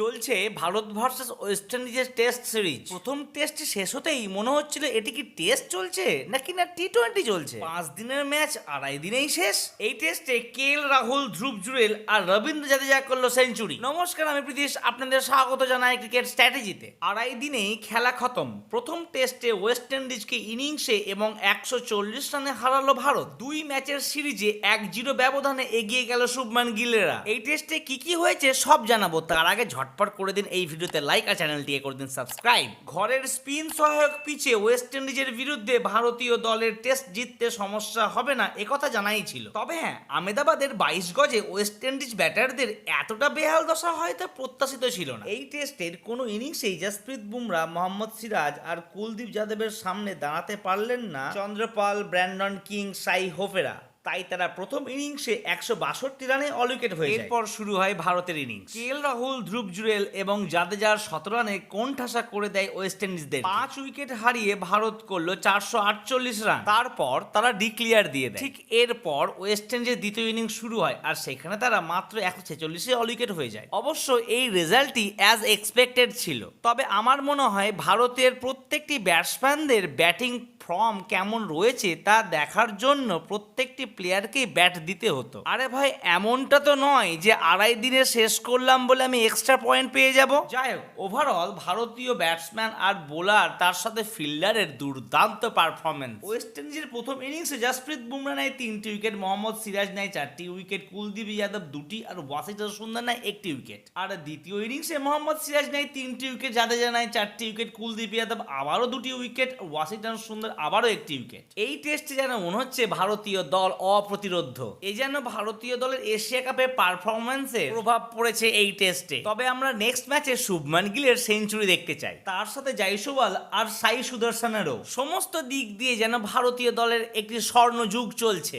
চলছে Bharat versus West ইন্ডিজের test series প্রথম টেস্ট শেষ হতেই মনে হচ্ছিল এটি কি টেস্ট চলছে নাকি না টি টোয়েন্টি চলছে। পাঁচ দিনের ম্যাচ আড়াই দিনেই শেষ। এই টেস্টে কে এল রাহুল ধ্রুব জুরেল আর রবীন্দ্র জাদেজা করল সেঞ্চুরি নমস্কার, আমি প্রীতিশ, আপনাদের স্বাগত জানাই ক্রিকেট স্ট্র্যাটেজিতে আড়াই দিনেই খেলা খতম। প্রথম টেস্টে ওয়েস্ট ইন্ডিজকে ইনিংসে এবং একশো চল্লিশ রানে হারালো ভারত। দুই ম্যাচের সিরিজে এক জিরো ব্যবধানে এগিয়ে গেল শুভমান গিলেরা। এই টেস্টে কি কি হয়েছে সব জানাব। তার আগে ঝটপট করে দিন এই ভিডিওতে লাইক আর চ্যানেলটিকে করে দিন সাবস্ক্রাইব ঘরের স্পিন সহায়ক পিচে ওয়েস্ট ইন্ডিজের বিরুদ্ধে ভারতীয় দলের টেস্ট জিততে সমস্যা হবে না একথা জানাই ছিল। তবে হ্যাঁ আমেদাবাদের বাইশ গজে ওয়েস্ট ইন্ডিজ ব্যাটারদের এতটা বেহাল দশা হয়তো প্রত্যাশিত ছিল না। এই টেস্টের কোনো ইনিংসেই জাসপ্রীত বুমরা মোহাম্মদ সিরাজ আর কুলদীপ যাদবের সামনে দাঁড়াতে পারলেন না চন্দ্রপাল ব্র্যান্ডন কিং সাই হোফেরা তাই তারা প্রথম ইনিংসে একশো বাষট্টি রানে অল উইকেট হয়ে এরপর শুরু হয় ভারতের innings. K L Rahul Dhruv Jurel এবং জাদেজার শত রানে কোণঠাসা করে দেয় ওয়েস্ট ইন্ডিজদের পাঁচ উইকেট হারিয়ে ভারত করল চারশো আটচল্লিশ রান। তারপর তারা ডিক্লিয়ার দিয়ে দেয়। ঠিক এরপর ওয়েস্ট ইন্ডিজের দ্বিতীয় ইনিংস শুরু হয় আর সেখানে তারা মাত্র একশো ছেচল্লিশে অল উইকেট হয়ে যায়। অবশ্য এই রেজাল্টটি অ্যাজ এক্সপেক্টেড ছিল। তবে আমার মনে হয় ভারতের প্রত্যেকটি ব্যাটসম্যানদের ব্যাটিং ফর্ম কেমন রয়েছে তা দেখার জন্য প্রত্যেকটি প্লেয়ারকেই ব্যাট দিতে হতো। আরে ভাই, এমনটা তো নয় যে আড়াই দিনে শেষ করলাম বলে আমি এক্সট্রা পয়েন্ট পেয়ে যাব। যাই হোক ওভারঅল ভারতীয় ব্যাটসম্যান আর বোলার তার সাথে ফিল্ডারের দুর্দান্ত পারফরমেন্স ওয়েস্ট ইন্ডিজের প্রথম ইনিংসে জাসপ্রীত বুমরা নেয় তিনটি উইকেট মোহাম্মদ সিরাজ নেয় চারটি উইকেট কুলদীপ যাদব দুটি আর ওয়াসিটন সুন্দর নেয় একটি উইকেট আর দ্বিতীয় ইনিংসে মোহাম্মদ সিরাজ নেয় তিনটি উইকেট জাদেজা নেয় চারটি উইকেট কুলদীপ যাদব আবারও দুটি উইকেট ওয়াশিংটন সুন্দর আবারও একটি উইকেট এই টেস্টে যেন মনে হচ্ছে ভারতীয় দল অপ্রতিরোধ এই যেন ভারতীয় দলের এশিয়া কাপে পারফরমেন্সে প্রভাব পড়েছে এই টেস্টে। তবে আমরা নেক্সট ম্যাচে শুভমান গিলের সেঞ্চুরি দেখতে চাই। তার সাথে জাইসওয়াল আর সাই সুদর্শনেরও। সমস্ত দিক দিয়ে যেন ভারতীয় দলের একটি স্বর্ণযুগ চলছে।